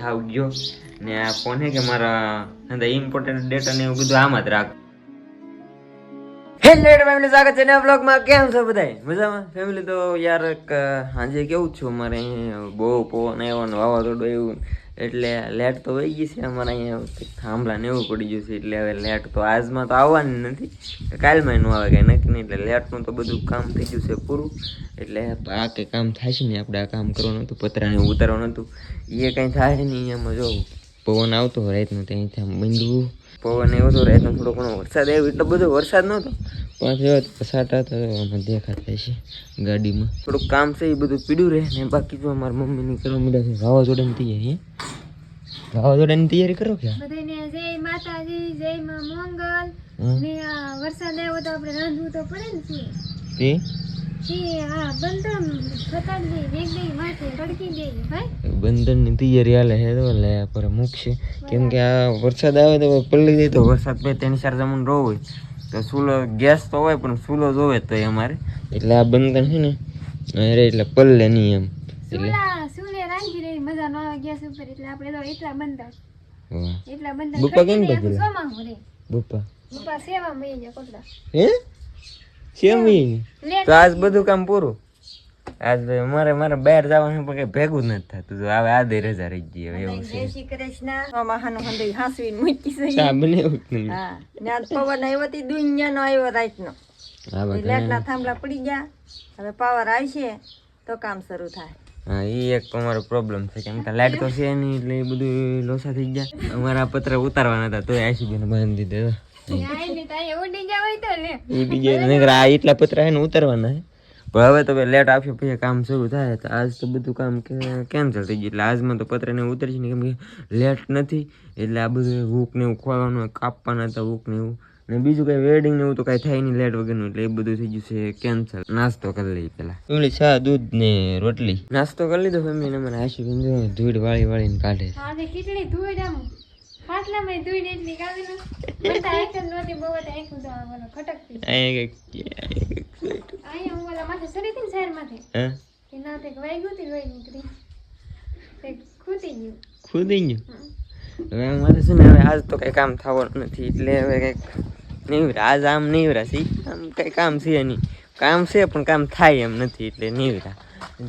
આવ ગયો ને આ ફોન કે મારા ઇમ્પોર્ટન્ટ ડેટા ને એવું બધું આમાં જ રાખ. હેલો ફેમિલી, સ્વાગત છે નવા બ્લોગમાં કેમ છો બધાય? મજામાં? ફેમિલી, તો યાર સાંજે કેવું છું અહીંયા? બહુ પવન આવ્યો ને વાવાઝોડું આવ્યું એટલે લેટ તો વહી ગઈ છે, અમારે અહીંયા થાંભલા ને એવું પડી ગયું છે, એટલે હવે લેટ તો આજમાં તો આવવાની નથી. કાલમાં નું આવે કાંઈ નક્કી નહીં, એટલે લેટનું તો બધું કામ થઈ ગયું છે પૂરું. એટલે આ કંઈ કામ થશે નહીં, આપણે આ કામ કરવાનું હતું, પતરાને ઉતારવાનું હતું. એ કંઈ થાય નહીં, એમાં જો પવન આવતો રાતનું ત્યાંથી આમ બંધવું પવન એવો તો રહેતો થોડો ઘણો વરસાદ આવ્યો એટલો બધો વરસાદ નહોતો. પણ જો પસાટા તો આમાં દેખાતા છે ગાડીમાં. થોડુંક કામ છે એ બધું પીડ્યું રહે ને બાકી જો મારા મમ્મીની કરવા મીડા છે વાવાઝોડાની તૈયારી હે? વાવાઝોડાની તૈયારી કરો કે? બધાને જય માતાજી જય માં મંગલ. ને વરસાદ આવ્યો તો આપણે રાંધવું તો પડે ને તે બંધનની તૈયારી હાલે છે તો લે પર મૂકશે કેમ કે આ વરસાદ આવે તો પલ્લી જાય તો વરસાદ બે ત્રણ ચાર જમણ રહો હોય. તો ચૂલો ગેસ તો હોય પણ ચૂલો જોવે તો અમારે. એટલે આ બંધન છે ને અરે એટલે પલ્લે નહીં એમ. એટલે સુલા સુલે મજા ન આવે ગેસ ઉપર એટલે આપણે તો એટલા બંધા એટલા બંધા બુપ્પા કેમ? બપ્પા બુપા. સેવા જાય કોટલા હે? કેમ તો આજ બધું કામ પૂરું? આજ ભાઈ મારે મારે બહાર જવાનું પણ કઈ ભેગું જ નથી થતું. તો હવે આ દે રજા રહી ગઈ હવે એવું છે. શ્રી કૃષ્ણ. મહાનું હંધઈ હાસવી મૂકી છે. હા બનાવ્યું હા. ને આજ પવન આવ્યો તી દુનિયાનો આવ્યો રાતનો. હા એ બધા થાંભલા પડી ગયા. હવે પાવર આવશે તો કામ શરૂ થાય. હા એ એક અમારો પ્રોબ્લેમ છે કેમ કે લાઈટ તો છે નહીં એટલે એ બધું લોસા થઈ ગયા. અમારા પત્ર ઉતારવાના હતા તો આઈસીબી ને બાંધી દીધા ઉડી ગયા એટલા પતરા એને ને ઉતારવાના પણ હવે તો લેટ આપ્યો પછી કામ શરૂ થાય. તો આજ તો બધું કામ કેન્સલ થઈ ગયું. એટલે આજમાં તો પત્ર ને ઉતરશે ને કેમ કે લેટ નથી એટલે આ બધું હુક ને એવું ખોલવાનું કાપવાના હતા હુક ને એવું. ને બીજું કઈ વેડિંગ ને એવું તો કઈ થાય નહીં લેટ વગરનું એટલે એ બધું થઈ ગયું છે કેન્સલ નાસ્તો કરી લઈ પેલા ફેમિલી ચા દૂધ ને રોટલી. નાસ્તો કરી લીધો ફેમિલી ને મને હાસી ધૂળ વાળી વાળીને કાઢે કેટલી ધૂળ આમ. ખાટલામાં ધૂળ એટલી કાઢી ને બધા એક જ નહોતી બહુ બધા એક જ ખટકતી અહીંયા હું ઓલા માથે સરી હતી ને શહેર માથે? કે ના તે વાગ્યું હતી લોહી નીકળી. તે ખૂટી ગયું. ખુદી ગયું? હવે મારે છે ને હવે આજ તો કંઈ કામ થવાનું નથી એટલે હવે કંઈક નીવરા આજ આમ નીવરા છે. આમ કંઈ કામ છે નહીં. કામ છે પણ કામ થાય એમ નથી એટલે નીવરા.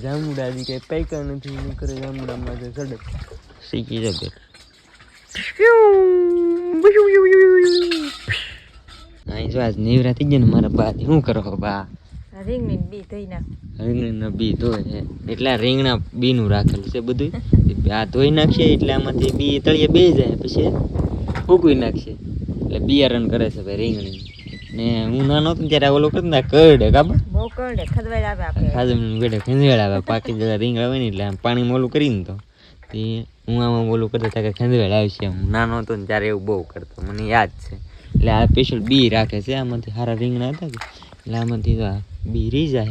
જામુડા હજી કઈ પૈકા નથી નીકળે કરે જામુડામાં તો સડક. શીખી જશે અહીં જો આજ નેવરા થઈ ગયા ને મારા બા શું કરો બા? રીંગણી બી થઈ નાખ રીંગણીના બી ધોય છે એટલે રીંગણા બીનું રાખેલું છે બધું. આ ધોઈ નાખશે એટલે આમાંથી બી તળિયે બે જાય પછી ફૂકવી નાખશે. એટલે બિયારણ કરે છે ભાઈ રીંગણી. ને હું નાનો હતો ને ત્યારે ઓલું કરતા કરડે કાબા બહુ કરડે ખદવાઈ આવે આપણે ખાધું આવે પાકી જતા રીંગણા હોય ને એટલે આમ પાણીમાં ઓલું કરીને તો. તે હું આમાં બોલું કરતો હતા કે ખંજવેળ આવશે હું નાનો હતો ને ત્યારે એવું બહુ કરતો. મને યાદ છે. એટલે આ સ્પેશિયલ બી રાખે છે. આમાંથી સારા રીંગણા હતા એટલે આમાંથી તો બી રહી જાય.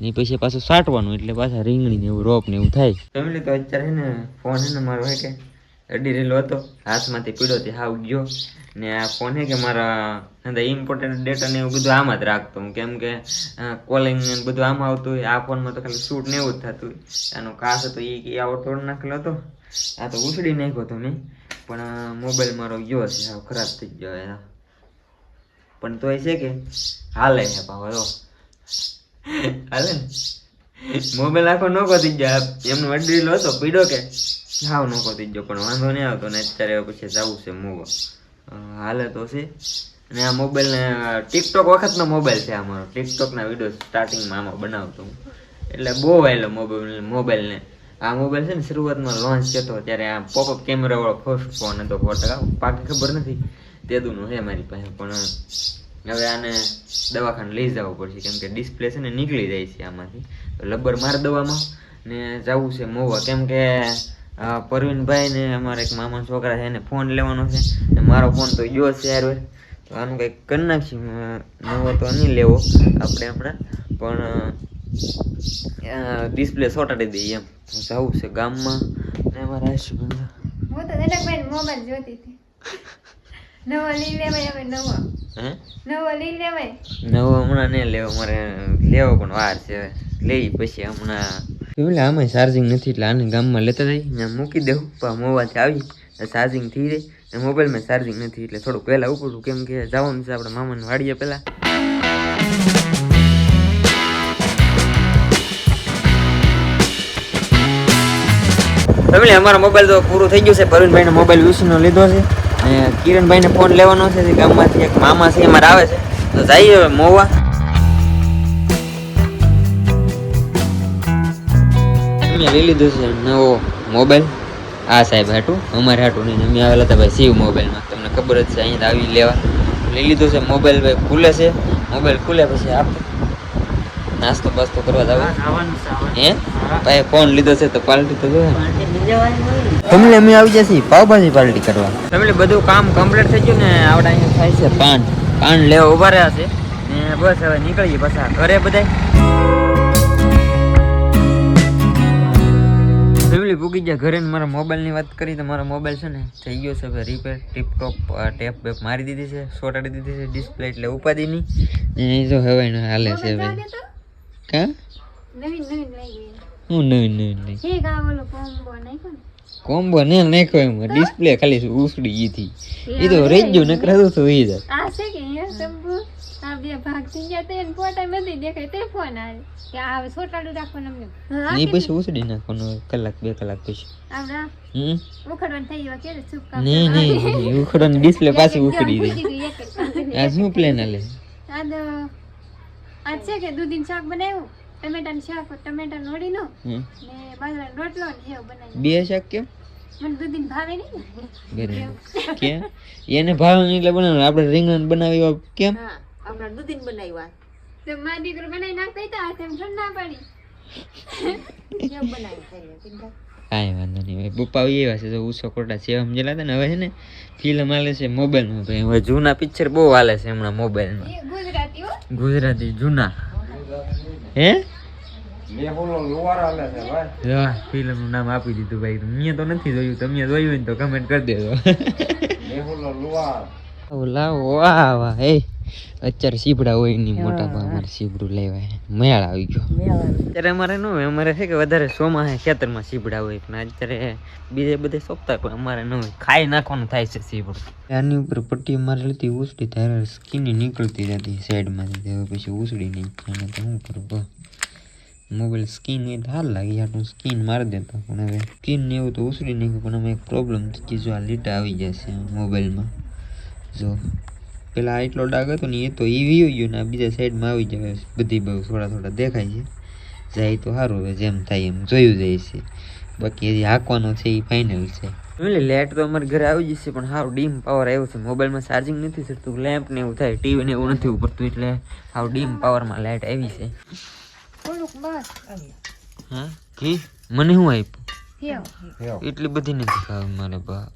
ને પછી પાછું સાટવાનું. એટલે પાછા રીંગણી ને એવું રોપ ને એવું થાય. ફેમિલી તો અત્યારે ને ફોન ને મારો કે અડી રહેલો હતો. હાથમાંથી પીડો તે હાવ ગયો. ને આ ફોન હે કે મારા ઇમ્પોર્ટન્ટ ડેટા ને એવું બધું આમાં જ રાખતો. હું કેમ કે કોલિંગ ને બધું આમાં આવતું હોય, આ ફોનમાં તો ખાલી શૂટ ને એવું જ થતું આનો કાસ હતો એ કે આવો તોડ નાખેલો હતો. આ તો ઉછળી નાખ્યો હતો મેં. પણ મોબાઈલ મારો ગયો છે. હાવ ખરાબ થઈ ગયો એ પણ તોય છે કે, હાલે છે ભાવ જો હાલે મોબાઈલ આખો નોકો થઈ ગયો. એમનો વડીલો હતો, પીડો કે? હાવ નોકો થઈ ગયો, પણ વાંધો નહીં આવતો ને અત્યારે પછી જવું છે મોવા. હાલે તો છે. અને આ મોબાઈલ ને ટિકટોક વખતનો મોબાઈલ છે અમારો મારો. ટિકટોકના વીડિયો સ્ટાર્ટિંગમાં આમાં બનાવતો હું. એટલે બહુ આવેલો મોબાઈલ મોબાઈલ ને. આ મોબાઈલ છે ને શરૂઆતમાં લોન્ચ થતો ત્યારે આ પોપઅપ કેમેરા વાળો ફર્સ્ટ ફોન હતો ફોટા પાકી ખબર નથી. તેદુનું છે મારી પાસે, પણ હવે આને દવાખાને લઈ જવું પડશે, કેમ કે ડિસ્પ્લે છે ને નીકળી જાય છે આમાંથી. લબ્બર માર દવામાં. ને જવું છે મોવા. કેમ કે આ પરવીનભાઈ ને અમારા એક મામાના છોકરા છે એને ફોન લેવાનો છે. ને મારો ફોન તો ગયો છે યાર તો આનું કંઈક કરી નાખશું. નવો તો નહીં લેવો. આપણે હમણાં. પણ ડિસ્પ્લે સોટાડી દઈએ એમ. જવું છે ગામમાં. ને અમારા આશુબેન હું તો દનકભાઈ મોબાઈલ જોતી હતી. નવો લઈ લેવાય હવે નવો. નવો લઈ લેવાય. નવો હમણાં નહીં લેવો. મારે લેવો પણ વાર છે લઈ પછી હમણાં એટલે આમાં ચાર્જિંગ નથી, એટલે આને ગામમાં લેતા જઈ ને મૂકી દઉં, પણ મોવાથી આવી ચાર્જિંગ થઈ રહી ને મોબાઈલમાં ચાર્જિંગ નથી, એટલે થોડુંક પહેલાં ઉપડું કેમ કે જવાનું છે આપણે મામાને વાડીએ પહેલાં. ફેમિલી અમારો મોબાઈલ તો પૂરો થઈ ગયો છે. પરવીનભાઈને મોબાઈલ વીસીનો લીધો છે. અને કિરણભાઈને ફોન લેવાનો છે. ગામમાંથી એક મામા છે અમારે આવે છે. તો જઈએ મોવા. મેં લઈ લીધો છે નવો મોબાઈલ. આ સાહેબ હાટું અમારે હાટું નહીં. અમે આવેલા હતા ભાઈ શિવ મોબાઈલમાં. તમને ખબર જ છે અહીંયા આવી લેવા. લઈ લીધો છે મોબાઈલ ભાઈ ખુલે છે. મોબાઈલ ખુલે પછી આપણે નાસ્તો બાસ્તો કરવા જાવ. હે ભાઈ ફોન લીધો છે તો પાર્ટી તો ફેમિલી અમે આવી જશે પાવભાજી પાર્ટી કરવા. તમને બધું કામ કમ્પ્લીટ થઈ ગયું ને આવડે અહીંયા થાય છે. પાન. પાન લેવા ઊભા રહ્યા છે. ને બસ હવે નીકળીએ પાછા ઘરે બધાય. ફેમિલી પૂગી ગયા ઘરે ને મારા મોબાઈલની વાત કરી તો મારો મોબાઈલ છે ને થઈ ગયો છે ભાઈ રિપેર ટીપટોપ ટેપ બેપ મારી દીધી છે સોટાડી દીધી છે ડિસ્પ્લે એટલે ઉપાધિની નહીં. એ જો હવે હાલે છે ભાઈ તો? કા? નવીન નવીન લઈ ગઈ. હું નવીન નવીન કા ઓલો કોમ્બો ને નાખ્યો એમ. ડિસ્પ્લે ખાલી ઉસડી ગઈ હતી. એ તો રહી ગયું નકરા તો હોઈ જાય આ છે કે અહીંયા સંભુ આ બે ભાગ થઈ ગયા તે ફોટા નથી દેખાય તે ફોન આવે. કે આ છોટાડું રાખવાનું અમને. એ પછી ઉસડી નાખવાનું કલાક બે કલાક પછી. આવડા. હમ? ઉખડવાનું થઈ ગયો કે ચૂપ કામ નહીં નહીં ઉખડવાની ડિસ્પ્લે પાછી ઉખડી ગઈ આ શું પ્લેન આલે આ તો આ છે કે દૂધીન શાક બનાવ્યું? ટમેટાનું શાક ટમેટા નોળીનું હમ. ને બાજરાનો રોટલો ને એવું બનાવી બે શાક કેમ? મને દૂધીન ભાવે નહીં ને. એને ભાવે નહીં એટલે બનાવે. આપણે રીંગણ બનાવી કેમ? હા. આપણા દૂધીન બનાવ્યા. તો મારા દીકરો બનાવી નાખતા હતા આ ઠંડા પાડી. કેમ બનાવી ખાઈ કાંઈ વાંધો નહીં. હવે પપ્પા એવા છે તો ઉસો કોટા છે સમજેલા હતા ને? હવે છે ને ફિલ્મ હાલે છે મોબાઈલમાં. ભાઈ હવે જૂના પિક્ચર બહુ હાલે છે હમણાં મોબાઈલમાં. એ ગુજરાતી ગુજરાતી જૂના. હે? ફિલ્મનું નામ આપી દીધું ભાઈ. મેં તો નથી જોયું. તમે જોયું હોય તો કમેન્ટ કરી દેજો. લાવો. વાહ વાહ. અત્યારે સીબડા હોય નહીં મોટા ભાવ અમારે સીપડું લેવાય. મેળ આવી ગયો. અત્યારે અમારે ન હોય અમારે છે કે વધારે સોમાં ખેતરમાં સીબડા હોય. પણ અત્યારે બીજે બધે સોંપતા પણ અમારે ન હોય. ખાઈ નાખવાનું થાય છે સીબડું. આની ઉપર પટ્ટી મારેલી હતી ઉસડી ત્યારે સ્કીની નીકળતી જતી સાઈડમાંથી પછી ઉસડી નહીં એને તો શું કરું? કહો મોબાઈલ સ્કીન એ હાલ લાગી આટલું સ્કીન મારી દેતો પણ હવે સ્કીન ને એવું તો ઉછળી નહીં પણ અમે એક પ્રોબ્લેમ થઈ જો આ લીટા આવી જશે મોબાઈલમાં જો પેલા એટલો ડાગ હતો ને એ તો એ વીયો ગયો ને આ બીજા સાઈડમાં આવી જાય, બધી બહુ થોડા થોડા દેખાય છે. જાય તો સારું હવે, જેમ થાય એમ જોયું જાય છે. બાકી હજી હાંકવાનો છે એ ફાઇનલ છે. એટલે લેટ તો અમારે ઘરે આવી જશે, પણ સારું ડીમ પાવર આવ્યો છે મોબાઈલમાં ચાર્જિંગ નથી થતું લેમ્પ ને એવું થાય ટીવી ને એવું નથી ઉપરતું એટલે સારું ડીમ પાવરમાં લાઇટ આવી છે. બસ હા? કી મને શું આપ્યું? એટલી બધી નથી ખાવી મારે બા.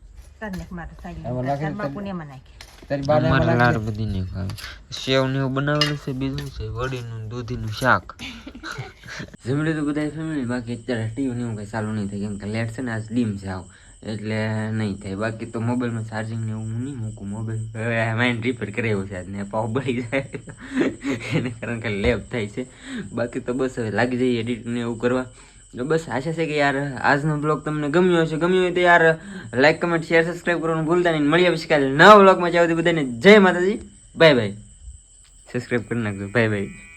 મારે લાડ બધી નહીં ખાવી. સેવ ને એવું બનાવેલું છે બીજું છે? વડીનું દૂધીનું શાક. જમી તો બધા ફેમિલી બાકી અત્યારે ટીવી ને એવું કઈ ચાલુ નહીં થાય કેમ કે લેટ છે ને આજ ડીમ છે આવ. એટલે નહીં થાય. બાકી તો મોબાઈલમાં ચાર્જિંગ ને હું નહીં મૂકું મોબાઈલ. માઇન્ડ રિપેર કરાવ્યો છે આજને પાવ બળી જાય. એને કારણ કે લેબ થાય છે. બાકી તો બસ હવે લાગી જઈએ એડિટ ને એવું કરવા. તો બસ આશા છે કે યાર આજનો બ્લોગ તમને ગમ્યો હશે. ગમ્યો હોય તો યાર લાઈક કમેન્ટ શેર સબસ્ક્રાઈબ કરવાનું ભૂલતા નહીં. મળી પછી કાલે નવા બ્લોગમાં જાવ બધાને જય માતાજી. બાય બાય સબસ્ક્રાઈબ કરી નાખજો. Bye bye